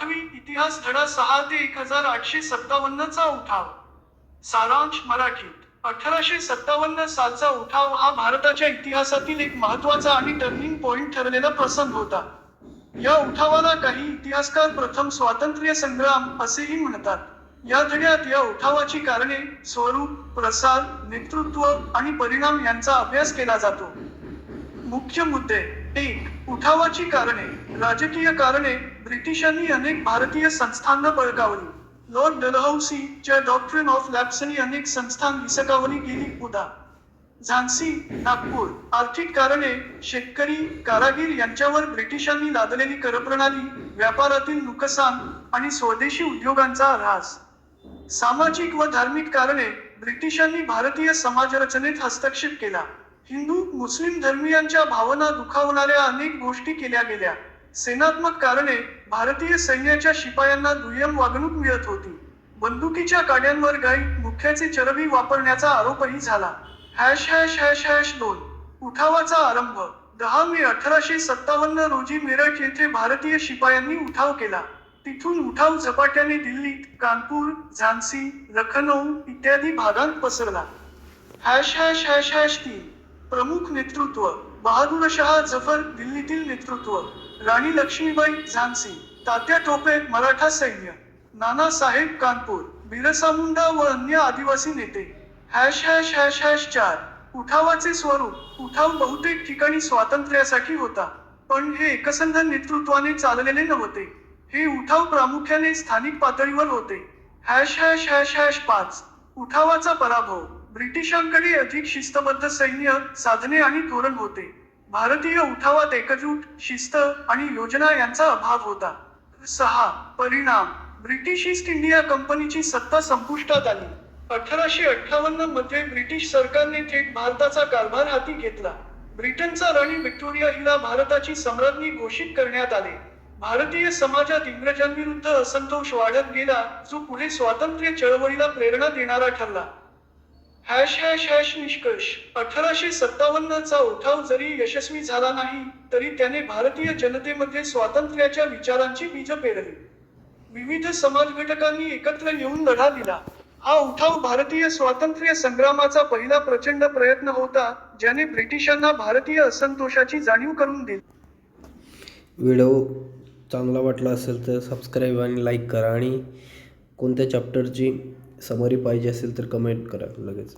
आठवी इतिहास धडा सहा ते एक हजार आठशे सत्तावन्नचा उठाव. सारांश मराठीत अठराशे सत्तावन्न सालचा उठाव हा भारताच्या इतिहासातील एक महत्त्वाचा आणि टर्निंग पॉइंट ठरलेला प्रसंग होता. या उठावाला काही इतिहासकार प्रथम स्वातंत्र्य संग्राम असेही म्हणतात. या धड्यात या उठावाची कारणे स्वरूप प्रसार नेतृत्व आणि परिणाम यांचा अभ्यास केला जातो. मुख्य मुद्दे. एक उठावाची कारणे. राजकीय कारणे. ब्रिटिशांनी अनेक भारतीय संस्थांना बळकावली. लॉर्ड डलहौसी च्या डॉक्ट्रिन ऑफ लॅप्सनी अनेक संस्थान हिसकावली गेली. उदा. झांसी नागपूर. आर्थिक कारणे. शेतकरी कारागीर यांच्यावर ब्रिटिशांनी लादलेली करप्रणाली व्यापारातील नुकसान आणि स्वदेशी उद्योगांचा ऱ्हास. सामाजिक व धार्मिक कारणे. ब्रिटिशांनी भारतीय समाजरचनेत हस्तक्षेप केला. हिंदू मुस्लिम धर्मियांच्या भावना दुखावणाऱ्या अनेक गोष्टी केल्या गेल्या. सेनात्मक कारणे भारतीय सैन्याच्या शिपायांना दुय्यम वागणूक मिळत होती. बंदुकीच्या काड्यांवर गाई मुख्याचे चरबी वापरण्याचा आरोपही झाला. हॅश हॅश हॅश हॅश दोन. उठावाचा आरंभ. दहा मे अठराशे सत्तावन्न रोजी मेरठ येथे भारतीय शिपायांनी उठाव केला. तिथून उठाव झपाट्याने दिल्लीत कानपूर झान्सी लखनौ इत्यादी भागांत पसरला. हॅश हॅश हॅश हॅश तीन. प्रमुख नेतृत्व बहादूर शहा जफर दिल्लीतील नेतृत्व राणी लक्ष्मीबाई झांसी तात्या टोपे मराठा सैन्य नानासाहेब कानपूर बिरसा मुंडा व अन्य आदिवासी नेते. हॅश हॅश हॅश हॅश चार. उठावाचे स्वरूप उठाव बहुतेक ठिकाणी स्वातंत्र्यासाठी होता पण हे एकसंध नेतृत्वाने चाललेले नव्हते. हे उठाव प्रामुख्याने स्थानिक पातळीवर होते. हॅश हॅश हॅश हॅश पाच. उठावाचा पराभव. ब्रिटिशांकडे अधिक शिस्तबद्ध सैन्य साधने आणि धोरण होते. भारतीय उठावात एकजूट शिस्त आणि योजना यांचा अभाव होता. सहा. परिणाम. ब्रिटिश ईस्ट इंडिया कंपनीची सत्ता संपुष्टात आली. अठराशे अठ्ठावन्नमध्ये ब्रिटिश सरकारने थेट भारताचा कारभार हाती घेतला. ब्रिटनचा राणी व्हिक्टोरिया हिला भारताची सम्राज्ञी घोषित करण्यात आले. भारतीय समाजात इंग्रजांविरुद्ध असंतोष वाढत गेला जो पुढे स्वातंत्र्य चळवळीला प्रेरणा देणारा ठरला. हॅश हॅश हॅश निष्कर्ष. अठराशे सत्तावन्नचा उठाव जरी यशस्वी झाला नाही तरी त्याने भारतीय जनतेमध्ये स्वातंत्र्याच्या विचारांची बीज पेरली. विविध समाज घटकांनी एकत्र येऊन लढा दिला. हा उठाव भारतीय स्वातंत्र्य संग्रामाचा पहिला प्रचंड प्रयत्न होता ज्याने ब्रिटिशांना भारतीय असंतोषाची जाणीव करून दिली. व्हिडिओ चांगला वाटला असेल तर सबस्क्राईब आणि लाईक करा आणि कोणत्या चॅप्टरची समरी पाहिजे असेल तर कमेंट करा लगेच.